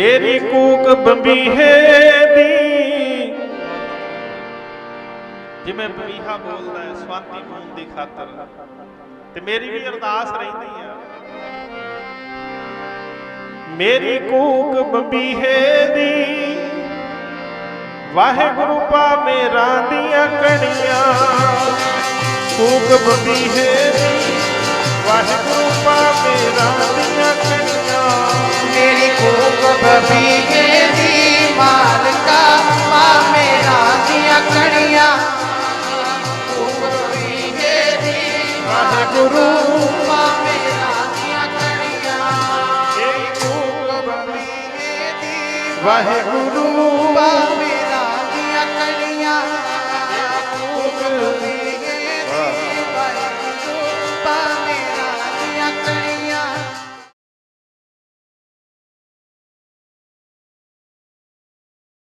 ਮੇਰੀ ਕੂਕ ਬੰਬੀਹੇ ਦੀ। ਜਿਵੇਂ ਬਮੀਹਾ ਬੋਲਦਾ ਹੈ, ਸਵਾਤੀ ਮੂਨ ਦੀ ਖਾਤਰ। ਤੇ ਮੇਰੀ ਵੀ ਅਰਦਾਸ ਰਹਿੰਦੀ ਆ। ਮੇਰੀ ਕੂਕ ਬੰਬੀਹੇ ਦੀ। ਵਾਹਿਗੁਰੂ ਪਾ ਮੇਰਾ ਦੀਆਂ ਕਣੀਆਂ। ਕੂਕ ਬੰਬੀਹੇ ਦੀ। ਬਬੀਗੇ ਦੀ ਮਾਲਕਾ ਮਾ ਮੇਰਾ ਦੀਆਂ ਕਣੀਆਂ। ਕੂਕ ਬਬੀਗੇ ਦੀ ਵਾਹਿਗੁਰੂ। ਮਾ ਮੇਰਾ ਦੀਆਂ ਕਣੀਆਂ। ਦੀ ਵਾਹਿਗੁਰੂ।